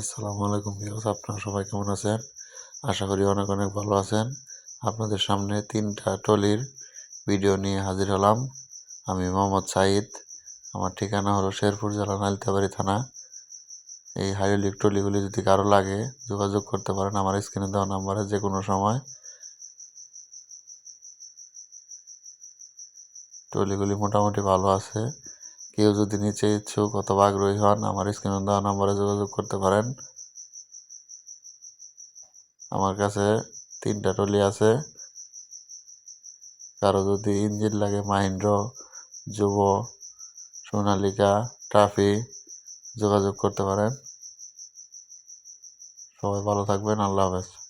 আসসালামু আলাইকুম ভিউস আপনারা সবাই কেমন আছেন? আশা করি অনেক অনেক ভালো আছেন। আপনাদের সামনে তিনটা টলির ভিডিও নিয়ে হাজির হলাম। আমি মোহাম্মদ সাইদ আমার ঠিকানা হলো শেরপুর জেলা নালিতাবাড়ি থানা। এই হাইড্রোলিক ট্রলিগুলি যদি কারও লাগে, যোগাযোগ করতে পারেন, আমার স্ক্রিনে দেওয়া নাম্বারে যে কোনো সময়। ট্রলিগুলি মোটামুটি ভালো আছে। কেউ যদি নিচে ইচ্ছুক অথবা আগ্রহী হন, আমার স্ক্রিনে দেওয়া নাম্বারে যোগাযোগ করতে পারেন। আমার কাছে তিনটা টলি আছে। কারও যদি ইঞ্জিন লাগে, মাহিন্দ্র, যুব, সোনালিকা, ট্রাফি, যোগাযোগ করতে পারেন। সবাই ভালো থাকবেন, আল্লাহ হাফেজ।